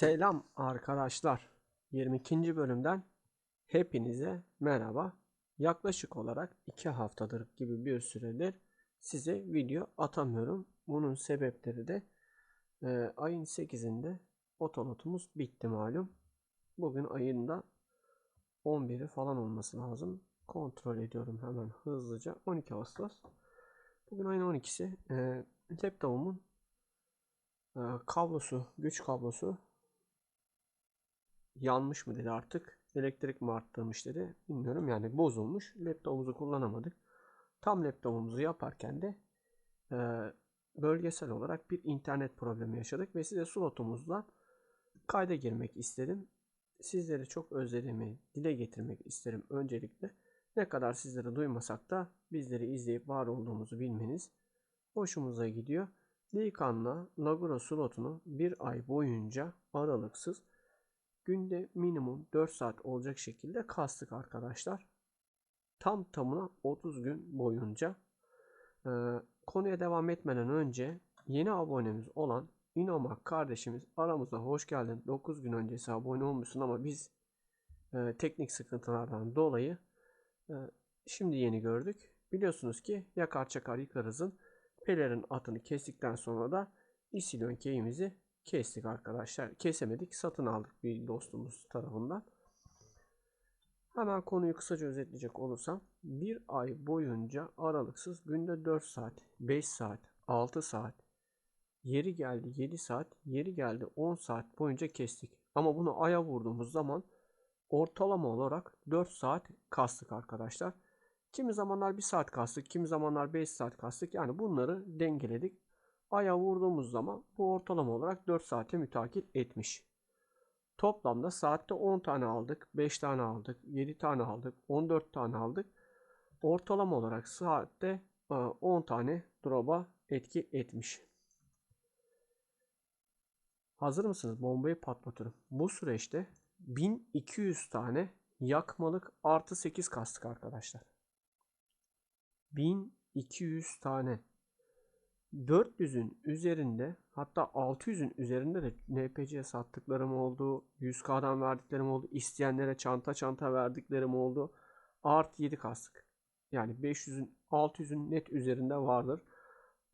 Selam arkadaşlar. 22. bölümden hepinize merhaba. Yaklaşık olarak 2 haftadır gibi bir süredir size video atamıyorum. Bunun sebepleri de e, ayın 8'inde otolotumuz bitti malum. Bugün ayın da 11'i falan olması lazım. Kontrol ediyorum hemen hızlıca. 12 Ağustos. Bugün ayın 12'si. E, laptopumun e, kablosu, güç kablosu yanmış mı dedi artık. Elektrik mi arttırmış dedi. Bilmiyorum yani bozulmuş. Laptopumuzu kullanamadık. Tam laptopumuzu yaparken de e, bölgesel olarak bir internet problemi yaşadık ve size slotumuzla kayda girmek istedim. Sizleri çok özlediğimi dile getirmek isterim öncelikle. Ne kadar sizleri duymasak da bizleri izleyip var olduğumuzu bilmeniz hoşumuza gidiyor. Likan'la Lagura slotunu bir ay boyunca aralıksız günde minimum 4 saat olacak şekilde kastık arkadaşlar. Tam tamına 30 gün boyunca. Ee, konuya devam etmeden önce yeni abonemiz olan İnomak kardeşimiz aramıza hoş geldin. 9 gün öncesi abone olmuşsun ama biz e, teknik sıkıntılardan dolayı e, şimdi yeni gördük. Biliyorsunuz ki yakar çakar yıkarızın pelerin atını kestikten sonra da isilyon keyimizi kestik arkadaşlar. Kesemedik. Satın aldık bir dostumuz tarafından. Hemen konuyu kısaca özetleyecek olursam bir ay boyunca aralıksız günde 4 saat, 5 saat, 6 saat, yeri geldi 7 saat, yeri geldi 10 saat boyunca kestik. Ama bunu aya vurduğumuz zaman ortalama olarak 4 saat kastık arkadaşlar. Kimi zamanlar 1 saat kastık, kimi zamanlar 5 saat kastık. Yani bunları dengeledik. Aya vurduğumuz zaman bu ortalama olarak 4 saate mütakil etmiş. Toplamda saatte 10 tane aldık, 5 tane aldık, 7 tane aldık, 14 tane aldık. Ortalama olarak saatte 10 e, tane drop'a etki etmiş. Hazır mısınız? Bombayı patlatıyorum. Bu süreçte 1200 tane yakmalık artı 8 kastık arkadaşlar. 1200 tane. 400'ün üzerinde hatta 600'ün üzerinde de NPC sattıklarım oldu. 100K'dan verdiklerim oldu. isteyenlere çanta çanta verdiklerim oldu. Art 7 kastık. Yani 500'ün 600'ün net üzerinde vardır.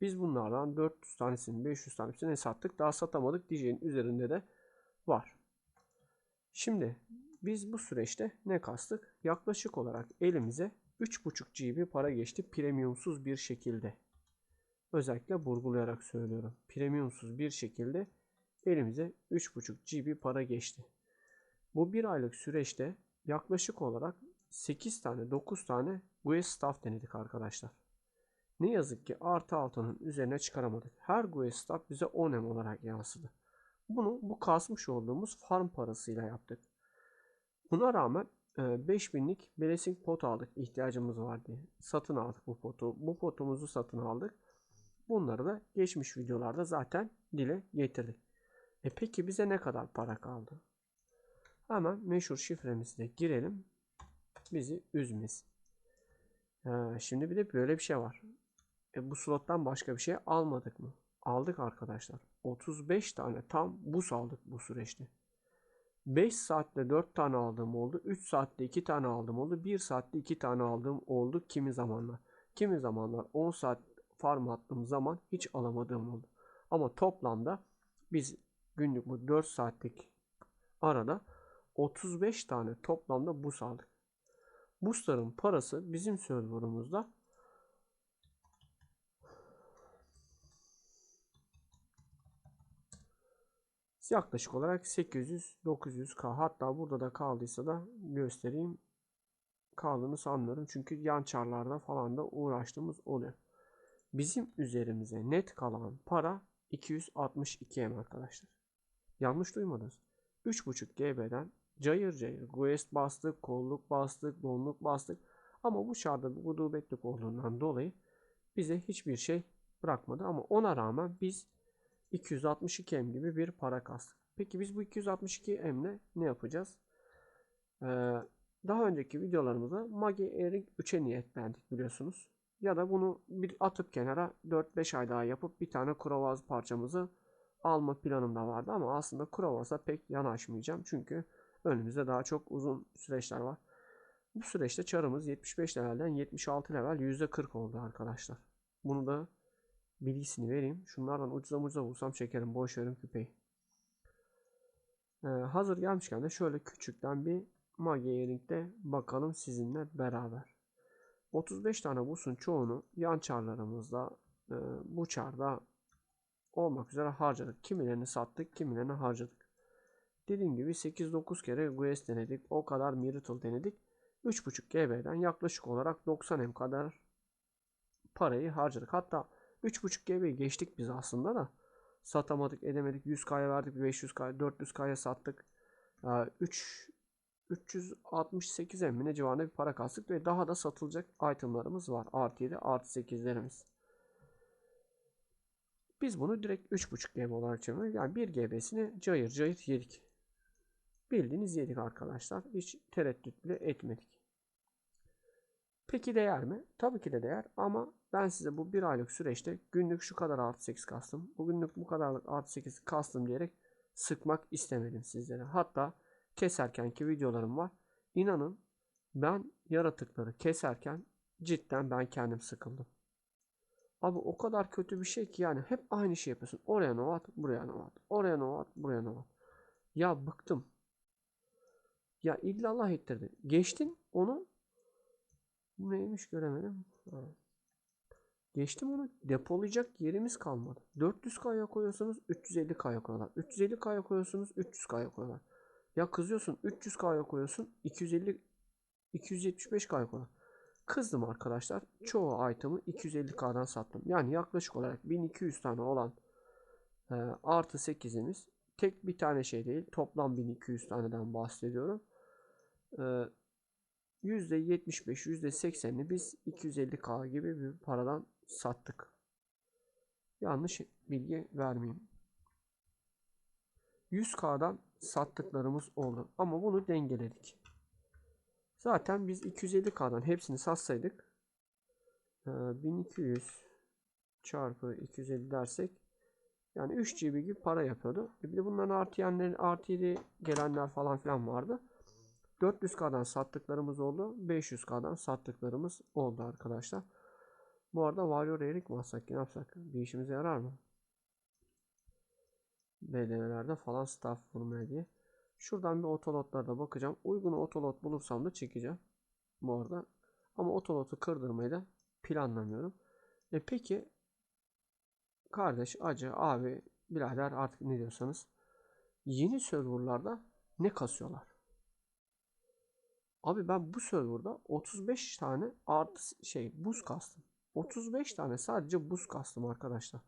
Biz bunlardan 400 tanesini 500 tanesini sattık. Daha satamadık diyeceğin üzerinde de var. Şimdi biz bu süreçte ne kastık? Yaklaşık olarak elimize 3.5 GB para geçti premiumsuz bir şekilde. Özellikle vurgulayarak söylüyorum. Premiumsuz bir şekilde elimize 3.5 GB para geçti. Bu bir aylık süreçte yaklaşık olarak 8 tane 9 tane GUES staff denedik arkadaşlar. Ne yazık ki artı altının üzerine çıkaramadık. Her GUES staff bize 10 M olarak yansıdı. Bunu bu kasmış olduğumuz farm parasıyla yaptık. Buna rağmen 5000'lik e, blessing pot aldık ihtiyacımız var diye. Satın aldık bu potu. Bu potumuzu satın aldık. Bunları da geçmiş videolarda zaten dile getirdik. E peki bize ne kadar para kaldı? Hemen meşhur şifremizde girelim. Bizi üzmesin. Ee, şimdi bir de böyle bir şey var. E bu slottan başka bir şey almadık mı? Aldık arkadaşlar. 35 tane tam bus aldık bu süreçte. 5 saatte 4 tane aldığım oldu. 3 saatte 2 tane aldığım oldu. 1 saatte 2 tane aldığım oldu kimi zamanlar. Kimi zamanlar 10 saat farm attığım zaman hiç alamadığım oldu. Ama toplamda biz günlük bu 4 saatlik arada 35 tane toplamda bus aldık. Busların parası bizim serverımızda yaklaşık olarak 800-900k hatta burada da kaldıysa da göstereyim kaldığını sanmıyorum çünkü yan çarlarda falan da uğraştığımız oluyor. Bizim üzerimize net kalan para 262M arkadaşlar. Yanlış duymadınız. 3.5 GB'den cayır cayır Guest bastık, kolluk bastık, donluk bastık. Ama bu şartta gudubetlik olduğundan dolayı bize hiçbir şey bırakmadı. Ama ona rağmen biz 262M gibi bir para kastık. Peki biz bu 262M ile ne yapacağız? Ee, daha önceki videolarımızda Magi Erik 3'e niyetlendik biliyorsunuz. Ya da bunu bir atıp kenara 4-5 ay daha yapıp bir tane krovaz parçamızı alma planım da vardı ama aslında Krovos'a pek yanaşmayacağım. Çünkü önümüzde daha çok uzun süreçler var. Bu süreçte çarımız 75 levelden 76 level %40 oldu arkadaşlar. Bunu da bilgisini vereyim. Şunlardan ucuza ucuza bulsam çekerim. Boş verin küpeyi. Ee, hazır gelmişken de şöyle küçükten bir Mage Yering'de bakalım sizinle beraber. 35 tane busun çoğunu yan çarlarımızda e, bu çarda olmak üzere harcadık. Kimilerini sattık, kimilerini harcadık. Dediğim gibi 8-9 kere Guess denedik. O kadar Miracle denedik. 3.5 GB'den yaklaşık olarak 90 M kadar parayı harcadık. Hatta 3.5 GB'yi geçtik biz aslında da. Satamadık, edemedik. 100K'ya verdik, 500K, 400K'ya sattık. 3 368 emmine civarında bir para kastık ve daha da satılacak itemlarımız var. Artı 7, artı 8'lerimiz. Biz bunu direkt 3.5 GB olarak çeviriyoruz. Yani 1 GB'sini cayır cayır yedik. Bildiğiniz yedik arkadaşlar. Hiç tereddüt bile etmedik. Peki değer mi? Tabii ki de değer ama ben size bu bir aylık süreçte günlük şu kadar artı 8 kastım. Bugünlük bu kadarlık artı 8 kastım diyerek sıkmak istemedim sizlere. Hatta keserkenki videolarım var. İnanın ben yaratıkları keserken cidden ben kendim sıkıldım. Abi o kadar kötü bir şey ki yani hep aynı şey yapıyorsun. Oraya nova buraya nova. Oraya nova buraya nova. Ya bıktım. Ya illallah ettirdi. Geçtin onu bu neymiş göremedim. Ha. Geçtim onu depolayacak yerimiz kalmadı. 400K'ya koyuyorsunuz 350K'ya koyuyorlar. 350K'ya koyuyorsunuz 300K'ya koyuyorlar. Ya kızıyorsun 300K'ya koyuyorsun 250 275K'ya koyuyorlar. Kızdım arkadaşlar. Çoğu item'ı 250K'dan sattım. Yani yaklaşık olarak 1200 tane olan e, artı 8'imiz tek bir tane şey değil. Toplam 1200 taneden bahsediyorum. E, %75, %80'ini biz 250K gibi bir paradan sattık. Yanlış bilgi vermeyeyim. 100K'dan sattıklarımız oldu. Ama bunu dengeledik. Zaten biz 250K'dan hepsini satsaydık 1200 çarpı 250 dersek yani 3 GB gibi para yapıyordu. E bir de bunların artı yenlerin artı 7 gelenler falan filan vardı. 400K'dan sattıklarımız oldu. 500K'dan sattıklarımız oldu arkadaşlar. Bu arada Warrior Erik mi alsak ne yapsak? Bir işimize yarar mı? BDV'lerde falan staff vurmaya diye. Şuradan bir otolotlarda bakacağım. Uygun otolot bulursam da çekeceğim. Bu arada. Ama otolotu kırdırmayı da planlamıyorum. E peki kardeş, acı, abi, birader artık ne diyorsanız yeni serverlarda ne kasıyorlar? Abi ben bu serverda 35 tane artı şey buz kastım. 35 tane sadece buz kastım arkadaşlar.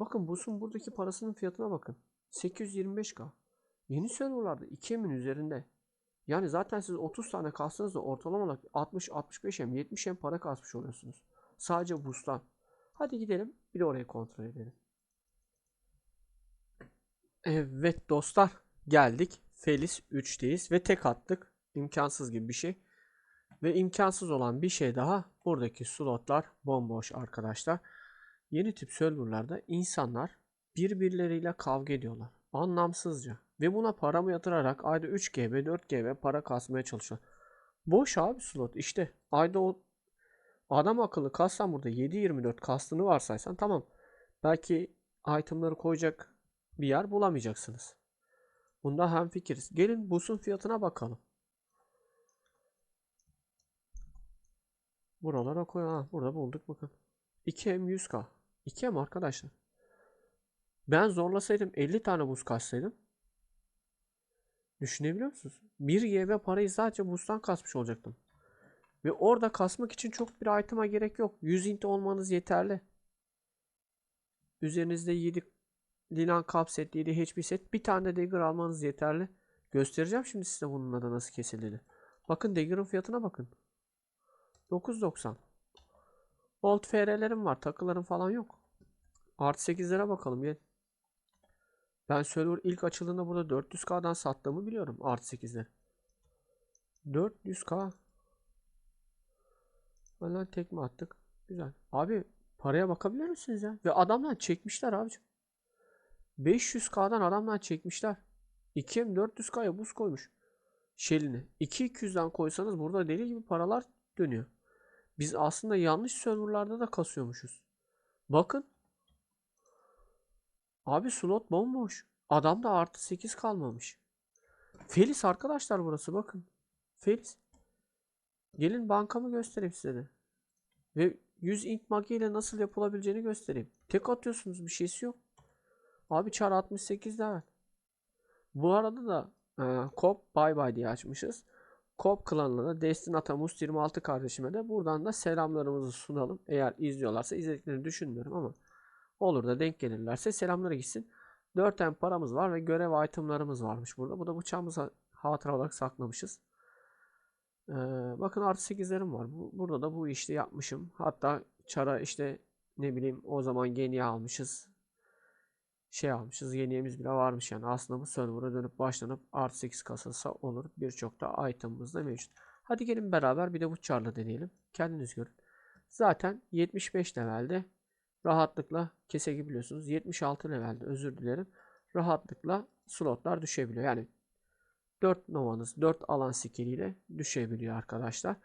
Bakın buzun buradaki parasının fiyatına bakın. 825k. Yeni serverlarda 2 emin üzerinde. Yani zaten siz 30 tane kastınız da ortalama olarak 60-65 em 70 em para kasmış oluyorsunuz. Sadece boost'tan. Hadi gidelim bir de orayı kontrol edelim. Evet dostlar geldik. Felis 3'teyiz ve tek attık. İmkansız gibi bir şey. Ve imkansız olan bir şey daha buradaki slotlar bomboş arkadaşlar. Yeni tip serverlarda insanlar birbirleriyle kavga ediyorlar. Anlamsızca. Ve buna paramı yatırarak ayda 3 GB 4 GB para kasmaya çalışıyor. Boş abi slot işte. Ayda o adam akıllı kassan burada 7-24 kastını varsaysan tamam. Belki itemları koyacak bir yer bulamayacaksınız. Bunda hem fikiriz. Gelin busun fiyatına bakalım. Buralara koy. Ha, burada bulduk bakın. 2M 100K. 2M arkadaşlar. Ben zorlasaydım 50 tane buz kassaydım. Düşünebiliyor musunuz? 1 GB parayı sadece buzdan kasmış olacaktım. Ve orada kasmak için çok bir item'a gerek yok. 100 int olmanız yeterli. Üzerinizde 7 Lilan Cup set, 7 HP set. Bir tane Dagger almanız yeterli. Göstereceğim şimdi size bununla da nasıl kesildiğini. Bakın Dagger'ın fiyatına bakın. 9.90. Old FR'lerim var. Takılarım falan yok. Artı 8'lere bakalım gel. Ben server ilk açıldığında burada 400k'dan sattığımı biliyorum. Artı 8'ler. 400k. Valla tekme attık. Güzel. Abi paraya bakabilir misiniz ya? Ve adamlar çekmişler abicim. 500k'dan adamlar çekmişler. 2M 400k'ya buz koymuş. Shell'ini. 2-200'den koysanız burada deli gibi paralar dönüyor. Biz aslında yanlış serverlarda da kasıyormuşuz. Bakın. Abi slot bomboş. Adamda artı 8 kalmamış. Felis arkadaşlar burası bakın. Felis. Gelin bankamı göstereyim size de. Ve 100 int magi ile nasıl yapılabileceğini göstereyim. Tek atıyorsunuz bir şeysi yok. Abi çar 68 de Bu arada da e, Bye Bye diye açmışız. Kop klanına da Destin Atamus 26 kardeşime de buradan da selamlarımızı sunalım. Eğer izliyorlarsa izlediklerini düşünmüyorum ama olur da denk gelirlerse selamları gitsin. 4 tane paramız var ve görev itemlarımız varmış burada. Bu da bıçağımızı hatıra olarak saklamışız. Ee, bakın artı 8'lerim var. Bu, burada da bu işte yapmışım. Hatta çara işte ne bileyim o zaman geniye almışız. Şey almışız. Geniyemiz bile varmış yani. Aslında bu server'a dönüp başlanıp artı 8 kasası olur. Birçok da item'ımız da mevcut. Hadi gelin beraber bir de bu çarla deneyelim. Kendiniz görün. Zaten 75 levelde rahatlıkla kesebiliyorsunuz. 76 levelde özür dilerim. Rahatlıkla slotlar düşebiliyor. Yani 4 novanız 4 alan skilliyle düşebiliyor arkadaşlar.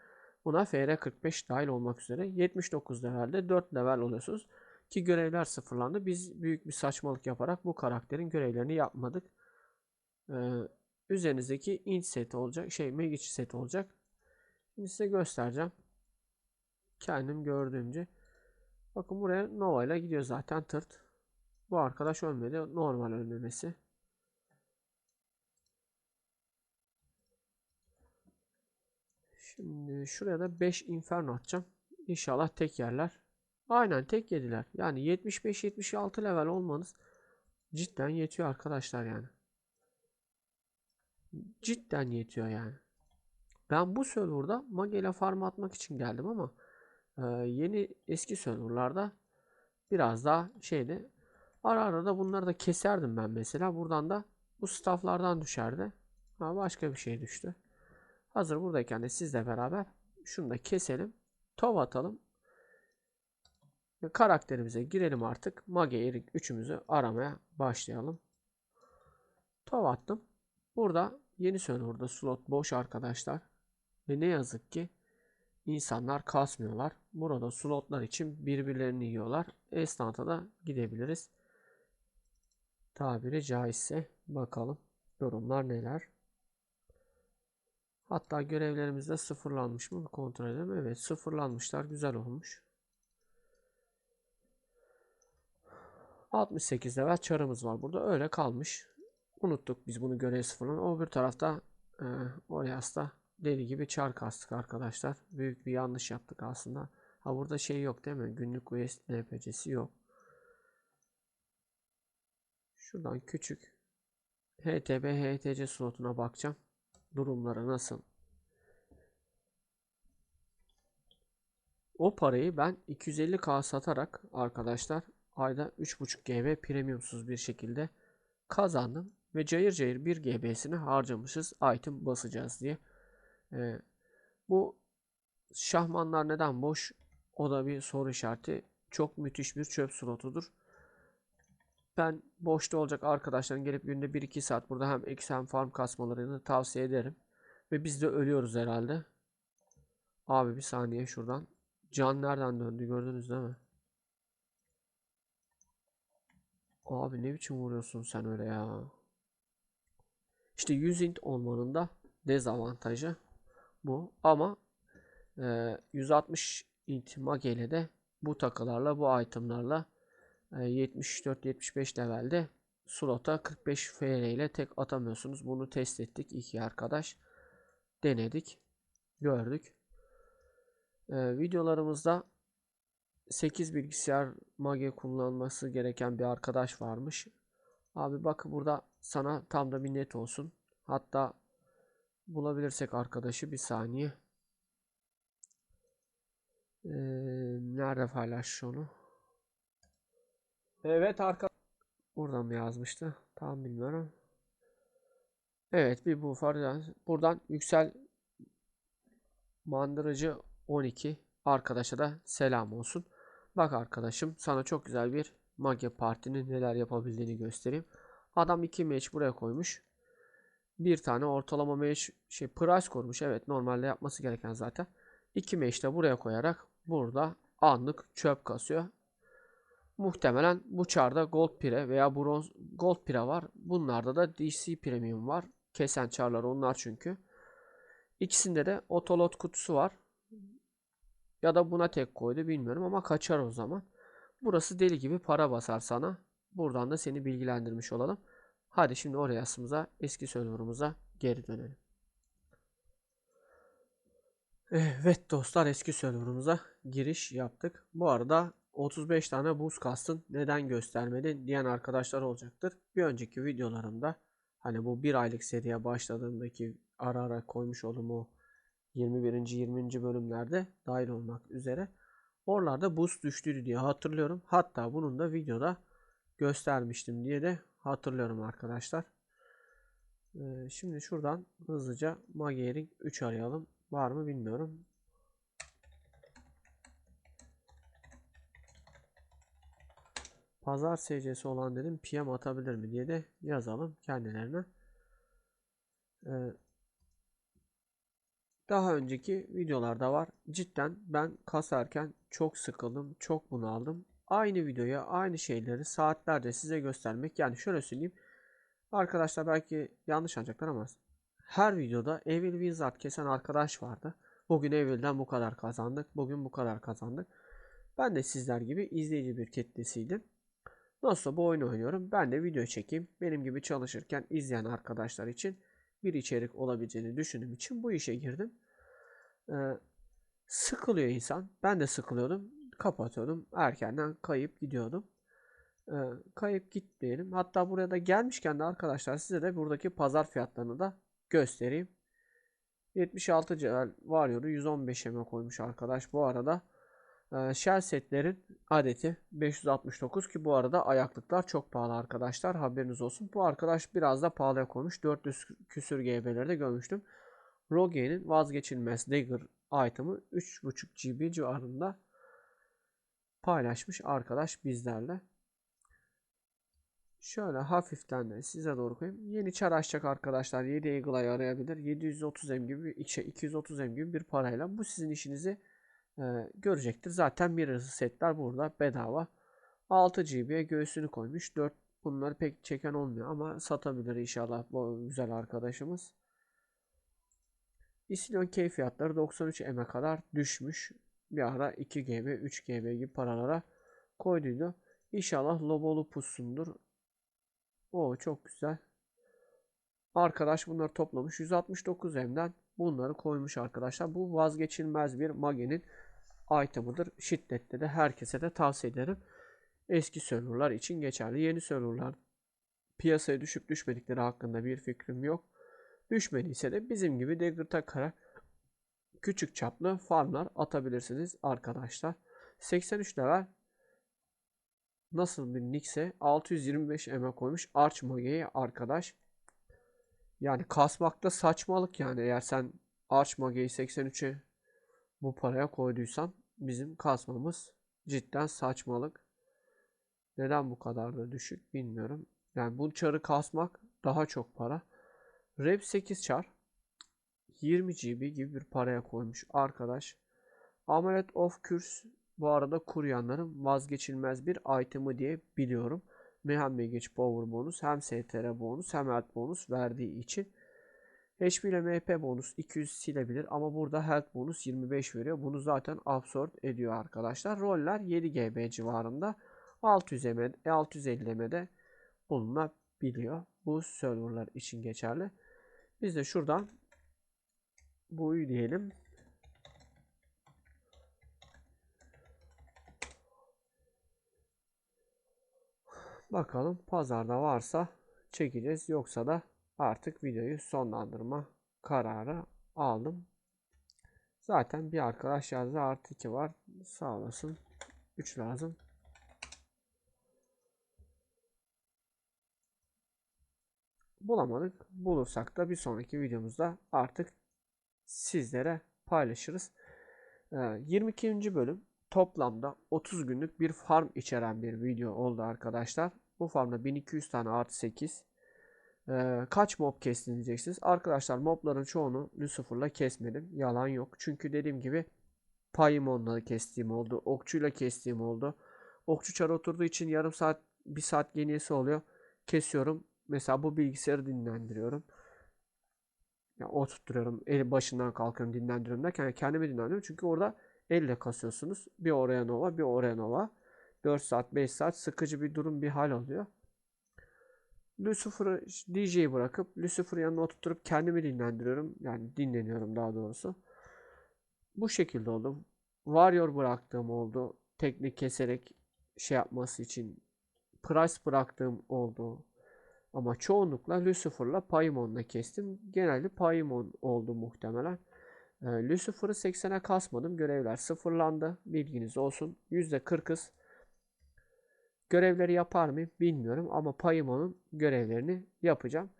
Buna FR45 dahil olmak üzere 79 levelde 4 level oluyorsunuz. Ki görevler sıfırlandı. Biz büyük bir saçmalık yaparak bu karakterin görevlerini yapmadık. Ee, üzerinizdeki int seti olacak. Şey magic seti olacak. Şimdi size göstereceğim. Kendim gördüğümce. Bakın buraya Nova ile gidiyor zaten tırt. Bu arkadaş ölmedi. Normal ölmemesi. Şimdi şuraya da 5 inferno atacağım. İnşallah tek yerler. Aynen tek yediler. Yani 75-76 level olmanız cidden yetiyor arkadaşlar yani. Cidden yetiyor yani. Ben bu serverda Magela farm atmak için geldim ama e, yeni eski serverlarda biraz daha şeydi. Ara ara da bunları da keserdim ben mesela. Buradan da bu stafflardan düşerdi. Ha, başka bir şey düştü. Hazır buradayken de sizle beraber şunu da keselim. Tov atalım. Ve karakterimize girelim artık. Mage Erik üçümüzü aramaya başlayalım. Tov attım. Burada yeni serverda slot boş arkadaşlar. Ve ne yazık ki insanlar kasmıyorlar. Burada slotlar için birbirlerini yiyorlar. Esnafta da gidebiliriz. Tabiri caizse bakalım durumlar neler. Hatta görevlerimiz de sıfırlanmış mı? Kontrol edelim. Evet sıfırlanmışlar. Güzel olmuş. 68 level çarımız var burada. Öyle kalmış. Unuttuk biz bunu görev sıfırlan. O bir tarafta e, Orias'ta deli gibi çar kastık arkadaşlar. Büyük bir yanlış yaptık aslında. Ha burada şey yok değil mi? Günlük quest NPC'si yok. Şuradan küçük HTB HTC slotuna bakacağım durumları nasıl? O parayı ben 250k satarak arkadaşlar ayda 3.5 GB premiumsuz bir şekilde kazandım ve cayır cayır 1 GB'sini harcamışız item basacağız diye. Ee, bu şahmanlar neden boş? O da bir soru işareti. Çok müthiş bir çöp slotudur. Ben boşta olacak arkadaşların gelip günde 1-2 saat burada hem hem farm kasmalarını tavsiye ederim. Ve biz de ölüyoruz herhalde. Abi bir saniye şuradan. Can nereden döndü gördünüz değil mi? Abi ne biçim vuruyorsun sen öyle ya. İşte 100 int olmanın da dezavantajı bu. Ama e, 160 int mageyle de bu takılarla bu itemlarla 74-75 levelde slota 45 FR ile tek atamıyorsunuz. Bunu test ettik iki arkadaş. Denedik. Gördük. Ee, videolarımızda 8 bilgisayar mage kullanması gereken bir arkadaş varmış. Abi bak burada sana tam da bir net olsun. Hatta bulabilirsek arkadaşı bir saniye. Ee, nerede paylaş onu? Evet arka buradan mı yazmıştı? Tam bilmiyorum. Evet bir bu fardan buradan yüksel mandırıcı 12 arkadaşa da selam olsun. Bak arkadaşım sana çok güzel bir Mage Parti'nin neler yapabildiğini göstereyim. Adam 2 match buraya koymuş. Bir tane ortalama match şey price kurmuş. Evet normalde yapması gereken zaten. 2 match de buraya koyarak burada anlık çöp kasıyor. Muhtemelen bu çarda Gold Pire veya Bronz Gold Pire var. Bunlarda da DC Premium var. Kesen çarlar onlar çünkü. İkisinde de otolot kutusu var. Ya da buna tek koydu bilmiyorum ama kaçar o zaman. Burası deli gibi para basar sana. Buradan da seni bilgilendirmiş olalım. Hadi şimdi oraya asımıza eski serverımıza geri dönelim. Evet dostlar eski serverımıza giriş yaptık. Bu arada 35 tane buz kastın neden göstermedi diyen arkadaşlar olacaktır. Bir önceki videolarımda hani bu bir aylık seriye başladığımdaki ara ara koymuş olduğum o 21. 20. bölümlerde dahil olmak üzere oralarda buz düştüydü diye hatırlıyorum. Hatta bunun da videoda göstermiştim diye de hatırlıyorum arkadaşlar. Ee, şimdi şuradan hızlıca Magiering 3 arayalım. Var mı bilmiyorum. Pazar SC'si olan dedim PM atabilir mi diye de yazalım kendilerine. Ee, daha önceki videolarda var. Cidden ben kasarken çok sıkıldım, çok bunaldım. Aynı videoya aynı şeyleri saatlerce size göstermek. Yani şöyle söyleyeyim. Arkadaşlar belki yanlış anlayacaklar ama her videoda Evil Wizard kesen arkadaş vardı. Bugün Evil'den bu kadar kazandık. Bugün bu kadar kazandık. Ben de sizler gibi izleyici bir kitlesiydim. Nasıl bu oyunu oynuyorum. Ben de video çekeyim. Benim gibi çalışırken izleyen arkadaşlar için bir içerik olabileceğini düşündüğüm için bu işe girdim. Ee, sıkılıyor insan. Ben de sıkılıyordum. Kapatıyordum. Erkenden kayıp gidiyordum. Ee, kayıp gitmeyelim. Hatta buraya da gelmişken de arkadaşlar size de buradaki pazar fiyatlarını da göstereyim. 76 Cevher Warrior'u 115 eme koymuş arkadaş. Bu arada e, Shell setlerin adeti 569 ki bu arada ayaklıklar çok pahalı arkadaşlar. Haberiniz olsun. Bu arkadaş biraz da pahalıya koymuş. 400 küsür GB'leri de görmüştüm. Rogue'nin vazgeçilmez Dagger item'ı 3.5 GB civarında paylaşmış arkadaş bizlerle. Şöyle hafiften de size doğru koyayım. Yeni çar açacak arkadaşlar 7 Eagle'ayı arayabilir. 730 M gibi, şey 230 M gibi bir parayla bu sizin işinizi e, görecektir. Zaten hızlı setler burada bedava. 6 GB'ye göğsünü koymuş. 4 bunları pek çeken olmuyor ama satabilir inşallah bu güzel arkadaşımız. Isilon K fiyatları 93 M'e kadar düşmüş. Bir ara 2 GB, 3 GB gibi paralara koyduydu. İnşallah Lobolu pussundur. O çok güzel. Arkadaş bunları toplamış. 169 M'den bunları koymuş arkadaşlar. Bu vazgeçilmez bir Mage'nin item'ıdır. Şiddette de herkese de tavsiye ederim. Eski serverlar için geçerli. Yeni serverlar piyasaya düşüp düşmedikleri hakkında bir fikrim yok. Düşmediyse de bizim gibi Dagger takarak küçük çaplı farmlar atabilirsiniz arkadaşlar. 83 level nasıl bir nickse 625 eme koymuş Arch Mage'yi arkadaş. Yani kasmakta saçmalık yani eğer sen Arch Mage'yi 83'e bu paraya koyduysan bizim kasmamız cidden saçmalık. Neden bu kadar da düşük bilmiyorum. Yani bu çarı kasmak daha çok para. Rep 8 çar 20 GB gibi bir paraya koymuş arkadaş. Amulet of Curse bu arada kuryanların vazgeçilmez bir item'ı diye biliyorum. Hem geç power bonus hem STR bonus hem health bonus verdiği için. HP ile MP bonus 200 silebilir ama burada health bonus 25 veriyor. Bunu zaten absorb ediyor arkadaşlar. Roller 7 GB civarında 600 M, 650 M'de bulunabiliyor. Bu serverlar için geçerli. Biz de şuradan buyu diyelim. Bakalım pazarda varsa çekeceğiz. Yoksa da artık videoyu sonlandırma kararı aldım. Zaten bir arkadaş yazdı artı 2 var. Sağ olasın. 3 lazım. Bulamadık. Bulursak da bir sonraki videomuzda artık sizlere paylaşırız. 22. bölüm toplamda 30 günlük bir farm içeren bir video oldu arkadaşlar. Bu farmda 1200 tane artı 8. Ee, kaç mob kestin diyeceksiniz. Arkadaşlar mobların çoğunu Lucifer'la kesmedim. Yalan yok. Çünkü dediğim gibi Paimon'la kestiğim oldu. Okçuyla kestiğim oldu. Okçu çar oturduğu için yarım saat bir saat geniyesi oluyor. Kesiyorum. Mesela bu bilgisayarı dinlendiriyorum. Ya o tutturuyorum. El başından kalkıyorum dinlendiriyorum derken yani kendimi dinlendiriyorum. Çünkü orada elle kasıyorsunuz. Bir oraya nova bir oraya nova. 4 saat 5 saat sıkıcı bir durum bir hal oluyor. Lucifer'ı DJ'yi bırakıp Lucifer'ı yanına oturtup kendimi dinlendiriyorum. Yani dinleniyorum daha doğrusu. Bu şekilde oldu. Warrior bıraktığım oldu. Teknik keserek şey yapması için. Price bıraktığım oldu. Ama çoğunlukla Lucifer'la Paimon'la kestim. Genelde Paimon oldu muhtemelen. Ee, Lucifer'ı 80'e kasmadım. Görevler sıfırlandı. Bilginiz olsun. %40'ız. Görevleri yapar mıyım bilmiyorum ama Paimon'un görevlerini yapacağım.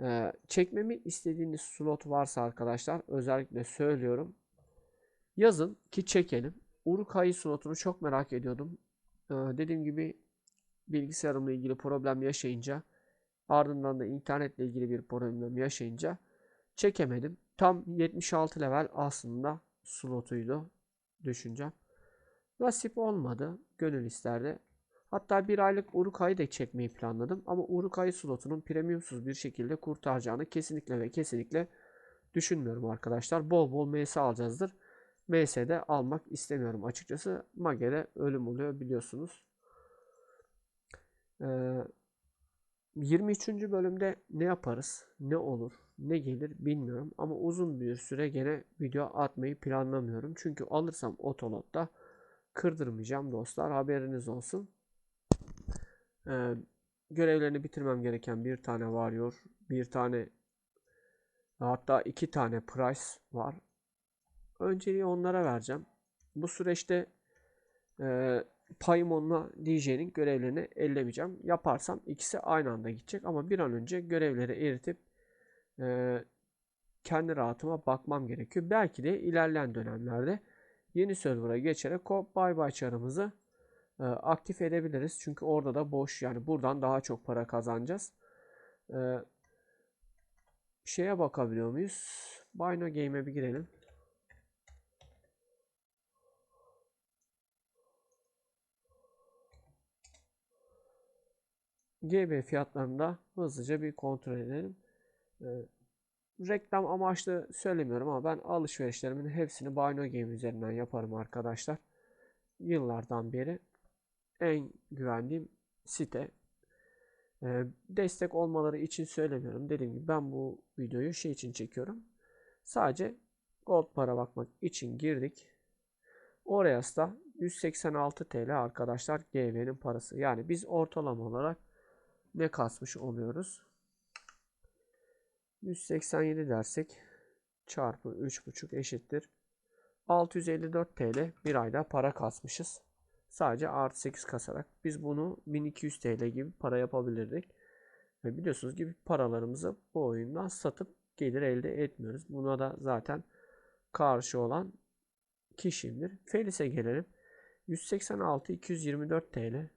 Ee, çekmemi istediğiniz slot varsa arkadaşlar özellikle söylüyorum. Yazın ki çekelim. Uruk-hai slotunu çok merak ediyordum. Ee, dediğim gibi bilgisayarımla ilgili problem yaşayınca ardından da internetle ilgili bir problem yaşayınca çekemedim. Tam 76 level aslında slotuydu düşüncem. Nasip olmadı. Gönül isterdi. Hatta bir aylık Urukay'ı da çekmeyi planladım. Ama Urukay slotunun premiumsuz bir şekilde kurtaracağını kesinlikle ve kesinlikle düşünmüyorum arkadaşlar. Bol bol MS alacağızdır. MS'de almak istemiyorum açıkçası. Mage'de ölüm oluyor biliyorsunuz. Ee, 23. bölümde ne yaparız, ne olur, ne gelir bilmiyorum. Ama uzun bir süre gene video atmayı planlamıyorum. Çünkü alırsam otolotta kırdırmayacağım dostlar. Haberiniz olsun. Ee, görevlerini bitirmem gereken bir tane varıyor. Bir tane hatta iki tane price var. Önceliği onlara vereceğim. Bu süreçte e, Paimon'la DJ'nin görevlerini ellemeyeceğim. Yaparsam ikisi aynı anda gidecek ama bir an önce görevleri eritip e, kendi rahatıma bakmam gerekiyor. Belki de ilerleyen dönemlerde yeni server'a geçerek Bye Bye çarımızı e, aktif edebiliriz. Çünkü orada da boş yani buradan daha çok para kazanacağız. E, şeye bakabiliyor muyuz? Bino Game'e bir girelim. GB fiyatlarında hızlıca bir kontrol edelim. E, reklam amaçlı söylemiyorum ama ben alışverişlerimin hepsini Bino Game üzerinden yaparım arkadaşlar. Yıllardan beri en güvendiğim site. E, destek olmaları için söylemiyorum. Dediğim gibi ben bu videoyu şey için çekiyorum. Sadece gold para bakmak için girdik. Oraya da 186 TL arkadaşlar GB'nin parası. Yani biz ortalama olarak ne kasmış oluyoruz? 187 dersek çarpı 3,5 eşittir. 654 TL bir ayda para kasmışız. Sadece artı 8 kasarak. Biz bunu 1200 TL gibi para yapabilirdik. Ve biliyorsunuz gibi paralarımızı bu oyundan satıp gelir elde etmiyoruz. Buna da zaten karşı olan kişimdir. Felis'e gelelim. 186 224 TL.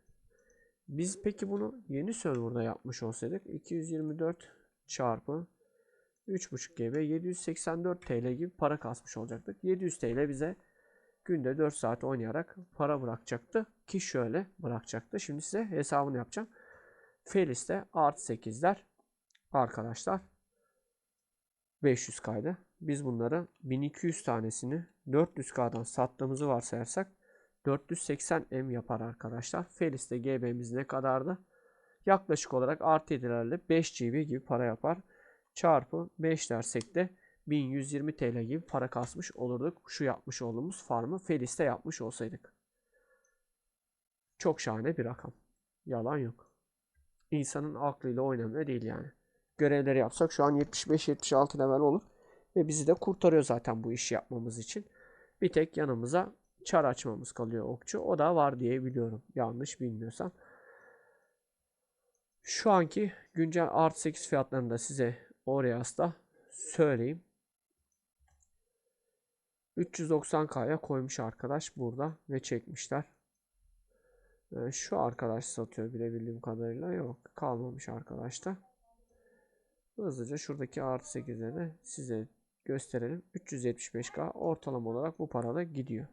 Biz peki bunu yeni serverda yapmış olsaydık 224 çarpı 3.5 GB 784 TL gibi para kasmış olacaktık. 700 TL bize günde 4 saat oynayarak para bırakacaktı. Ki şöyle bırakacaktı. Şimdi size hesabını yapacağım. Felis'te artı 8'ler arkadaşlar 500 kaydı. Biz bunları 1200 tanesini 400K'dan sattığımızı varsayarsak 480 M yapar arkadaşlar. Felis'te GB'miz ne kadardı? Yaklaşık olarak artı 7'lerle 5 GB gibi para yapar. Çarpı 5 dersek de 1120 TL gibi para kasmış olurduk. Şu yapmış olduğumuz farmı Felis'te yapmış olsaydık. Çok şahane bir rakam. Yalan yok. İnsanın aklıyla oynamıyor değil yani. Görevleri yapsak şu an 75-76 level olur. Ve bizi de kurtarıyor zaten bu işi yapmamız için. Bir tek yanımıza çar açmamız kalıyor okçu. O da var diye biliyorum. Yanlış bilmiyorsam. Şu anki güncel artı 8 fiyatlarını da size da söyleyeyim. 390K'ya koymuş arkadaş burada ve çekmişler. Ee, Şu arkadaş satıyor bilebildiğim kadarıyla. Yok kalmamış arkadaşta. Hızlıca şuradaki artı 8'e de size gösterelim. 375K ortalama olarak bu parada gidiyor.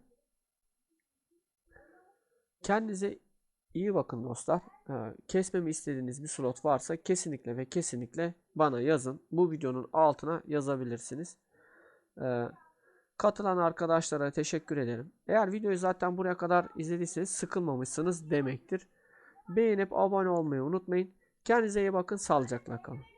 Kendinize iyi bakın dostlar. Ee, Kesmemi istediğiniz bir slot varsa kesinlikle ve kesinlikle bana yazın. Bu videonun altına yazabilirsiniz. Ee, Katılan arkadaşlara teşekkür ederim. Eğer videoyu zaten buraya kadar izlediyseniz sıkılmamışsınız demektir. Beğenip abone olmayı unutmayın. Kendinize iyi bakın. Sağlıcakla kalın.